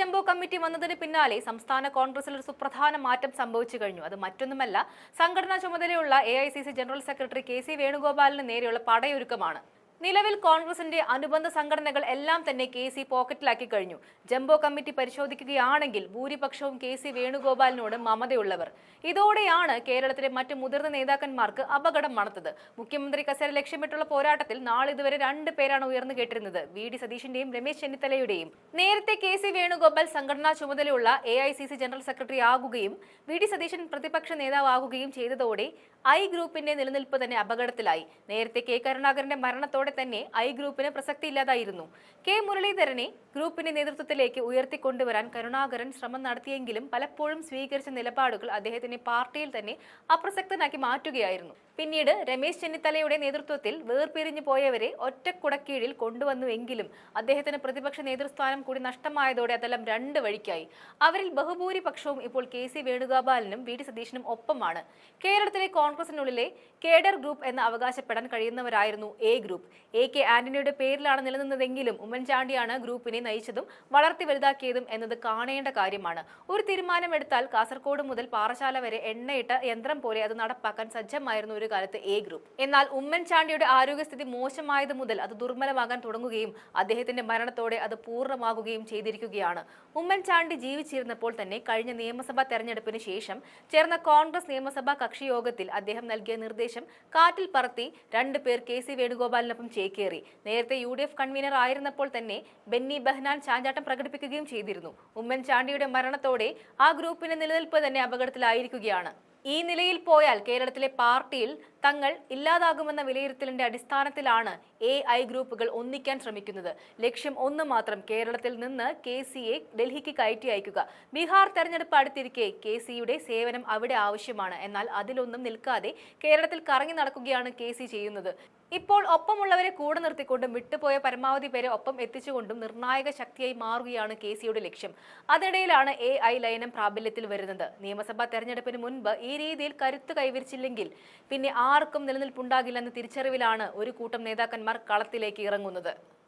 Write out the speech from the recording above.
Jumbo committee വന്നതിന് പിന്നാലെ സംസ്ഥാന കോൺഗ്രസിൽ ഒരു സുപ്രധാന മാറ്റം സംഭവിച്ചു കഴിഞ്ഞു. അത് മറ്റൊന്നുമല്ല സംഘടനാ ചുമതലയുള്ള A general secretary K C വേണുഗോപാലിന് നേരെയുള്ള പടയൊരുക്കമാണ്. നിലവിൽ കോൺഗ്രസിന്റെ അനുബന്ധ സംഘടനകൾ എല്ലാം തന്നെ കെ സി പോക്കറ്റിലാക്കി കഴിഞ്ഞു. ജംബോ കമ്മിറ്റി പരിശോധിക്കുകയാണെങ്കിൽ ഭൂരിപക്ഷവും കെ സി വേണുഗോപാലിനോട് മമതയുള്ളവർ. ഇതോടെയാണ് കേരളത്തിലെ മറ്റ് മുതിർന്ന നേതാക്കന്മാർക്ക് അപകടം മണത്തത്. മുഖ്യമന്ത്രി കസേര ലക്ഷ്യമിട്ടുള്ള പോരാട്ടത്തിൽ നാളിതുവരെ രണ്ട് പേരാണ് ഉയർന്നു കേട്ടിരുന്നത്. വി ഡി സതീഷിന്റെയും രമേശ് ചെന്നിത്തലയുടെയും. നേരത്തെ കെ സി വേണുഗോപാൽ സംഘടനാ ചുമതലയുള്ള A I C C general secretary ആകുകയും വി ഡി സതീശൻ പ്രതിപക്ഷ നേതാവാകുകയും ചെയ്തതോടെ ഐ ഗ്രൂപ്പിന്റെ നിലനിൽപ്പ് തന്നെ അപകടത്തിലായി. നേരത്തെ കെ കരുണാകരന്റെ മരണത്തോടെ തന്നെ ഐ ഗ്രൂപ്പിന് പ്രസക്തി ഇല്ലാതായിരുന്നു കെ മുരളീധരനെ ഗ്രൂപ്പിന്റെ നേതൃത്വത്തിലേക്ക് ഉയർത്തിക്കൊണ്ടുവരാൻ കരുണാകരൻ ശ്രമം നടത്തിയെങ്കിലും പലപ്പോഴും സ്വീകരിച്ച നിലപാടുകൾ അദ്ദേഹത്തിനെ പാർട്ടിയിൽ തന്നെ അപ്രസക്തനാക്കി മാറ്റുകയായിരുന്നു. പിന്നീട് രമേശ് ചെന്നിത്തലയുടെ നേതൃത്വത്തിൽ വേർപിരിഞ്ഞു പോയവരെ ഒറ്റക്കുടക്കീഴിൽ കൊണ്ടുവന്നുവെങ്കിലും അദ്ദേഹത്തിന് പ്രതിപക്ഷ നേതൃസ്ഥാനം കൂടി നഷ്ടമായതോടെ അതെല്ലാം രണ്ട് വഴിക്കായി. അവരിൽ ബഹുഭൂരിപക്ഷവും ഇപ്പോൾ കെ സി വേണുഗോപാലിനും വി സതീശനും ഒപ്പമാണ്. കേരളത്തിലെ കോൺഗ്രസിനുള്ളിലെ കേഡർ ഗ്രൂപ്പ് എന്ന് അവകാശപ്പെടാൻ കഴിയുന്നവരായിരുന്നു എ ഗ്രൂപ്പ്. എ കെ ആന്റണിയുടെ പേരിലാണ് നിലനിന്നതെങ്കിലും ഉമ്മൻചാണ്ടിയാണ് ഗ്രൂപ്പിനെ നയിച്ചതും വളർത്തി വലുതാക്കിയതും എന്നത് കാണേണ്ട കാര്യമാണ്. ഒരു തീരുമാനമെടുത്താൽ കാസർകോട് മുതൽ പാറശാല വരെ എണ്ണയിട്ട യന്ത്രം പോലെ അത് നടപ്പാക്കാൻ സജ്ജമായിരുന്നു ഒരു കാലത്ത് എ ഗ്രൂപ്പ്. എന്നാൽ ഉമ്മൻചാണ്ടിയുടെ ആരോഗ്യസ്ഥിതി മോശമായത് മുതൽ അത് ദുർബലമാകാൻ തുടങ്ങുകയും അദ്ദേഹത്തിന്റെ മരണത്തോടെ അത് പൂർണമാകുകയും ചെയ്തിരിക്കുകയാണ്. ഉമ്മൻചാണ്ടി ജീവിച്ചിരുന്നപ്പോൾ തന്നെ കഴിഞ്ഞ നിയമസഭാ തെരഞ്ഞെടുപ്പിന് ശേഷം ചേർന്ന കോൺഗ്രസ് നിയമസഭാ കക്ഷിയോഗത്തിൽ അദ്ദേഹം നൽകിയ നിർദ്ദേശം കാറ്റിൽ പറത്തി രണ്ടുപേർ കെ സി വേണുഗോപാലിനൊപ്പം ചേക്കേറി. നേരത്തെ യു ഡി എഫ് കൺവീനർ ആയിരുന്നപ്പോൾ തന്നെ ബെന്നി ബെഹ്നാൻ ചാഞ്ചാട്ടം പ്രകടിപ്പിക്കുകയും ചെയ്തിരുന്നു. ഉമ്മൻചാണ്ടിയുടെ മരണത്തോടെ ആ ഗ്രൂപ്പിന്റെ നിലനിൽപ്പ് തന്നെ അപകടത്തിലായിരിക്കുകയാണ്. ഈ നിലയിൽ പോയാൽ കേരളത്തിലെ പാർട്ടിയിൽ തങ്ങൾ ഇല്ലാതാകുമെന്ന വിലയിരുത്തലിന്റെ അടിസ്ഥാനത്തിലാണ് എ ഐ ഗ്രൂപ്പുകൾ ഒന്നിക്കാൻ ശ്രമിക്കുന്നത്. ലക്ഷ്യം ഒന്ന് മാത്രം കേരളത്തിൽ നിന്ന് കെ സിയെ ഡൽഹിക്ക് കയറ്റി അയക്കുക. ബീഹാർ തെരഞ്ഞെടുപ്പ് അടുത്തിരിക്കെ കെ സിയുടെ സേവനം അവിടെ ആവശ്യമാണ്. എന്നാൽ അതിലൊന്നും നിൽക്കാതെ കേരളത്തിൽ കറങ്ങി നടക്കുകയാണ് കെ സി ചെയ്യുന്നത്. ഇപ്പോൾ ഒപ്പമുള്ളവരെ കൂടെ നിർത്തിക്കൊണ്ടും വിട്ടുപോയ പരമാവധി പേരെ ഒപ്പം എത്തിച്ചുകൊണ്ടും നിർണായക ശക്തിയായി മാറുകയാണ് കെ സിയുടെ ലക്ഷ്യം. അതിനിടയിലാണ് എ ഐ ലയനം പ്രാബല്യത്തിൽ വരുന്നത്. നിയമസഭാ തെരഞ്ഞെടുപ്പിന് മുൻപ് ഈ രീതിയിൽ കരുത്ത് കൈവരിച്ചില്ലെങ്കിൽ പിന്നെ ആർക്കും നിലനിൽപ്പുണ്ടാകില്ലെന്ന തിരിച്ചറിവിലാണ് ഒരു കൂട്ടം നേതാക്കന്മാർ കളത്തിലേക്ക് ഇറങ്ങുന്നത്